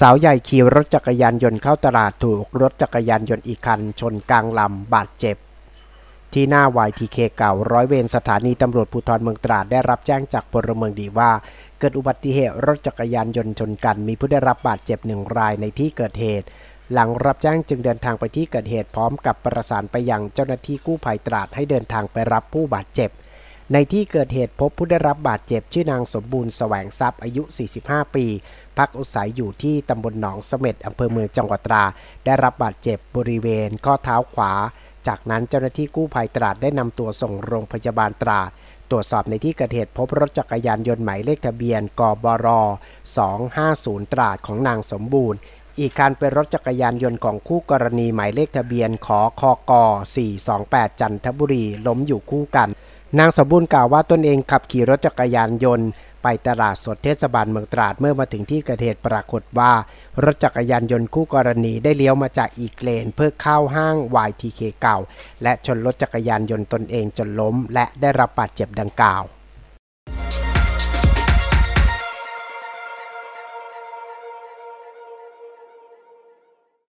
สาวใหญ่ขี่รถจักรยานยนต์เข้าตลาดถูกรถจักรยานยนต์อีกคัน ชนกลางลำบาดเจ็บ ที่หน้า YTK เก่าร้อยเวรสถานีตำรวจภูธรเมืองตราดได้รับแจ้งจากพลเมืองดีว่า เกิดอุบัติเหตุรถจักรยานยนต์ชนกัน มีผู้ได้รับบาดเจ็บหนึ่งรายในที่เกิดเหตุ หลังรับแจ้งจึงเดินทางไปที่เกิดเหตุพร้อมกับประสานไปยังเจ้าหน้าที่กู้ภัยตราดให้เดินทางไปรับผู้บาดเจ็บ ในที่เกิดเหตุพบผู้ได้รับบาดเจ็บชื่อนางสมบูรณ์แสวงทรัพย์อายุ 45 ปี พักอาศัยอยู่ที่ตำบลหนองเสม็ดอำเภอเมืองจังหวัดตรา ได้รับบาดเจ็บบริเวณข้อเท้าขวา จากนั้นเจ้าหน้าที่กู้ภัยตราดได้นำตัวส่งโรงพยาบาลตราดตรวจสอบในที่เกิดเหตุพบรถจักรยานยนต์หมายเลขทะเบียนกบร 250 ตราดของนางสมบูรณ์ อีกคันเป็นรถจักรยานยนต์ของคู่กรณีหมายเลขทะเบียนขอคอก428 จันทบุรี ล้มอยู่คู่กัน นางสมบูรณ์กล่าวว่าตนเองขับขี่รถจักรยานยนต์ ไปตลาดสดเทศบาลเมืองตราดเมื่อมาถึงที่เกิดเหตุปรากฏว่า รถจักรยานยนต์คู่กรณีได้เลี้ยวมาจากอีกเลน เพื่อเข้าห้าง YTK เก่า และชนรถจักรยานยนต์ตนเองจนล้ม และได้รับบาดเจ็บดังกล่าว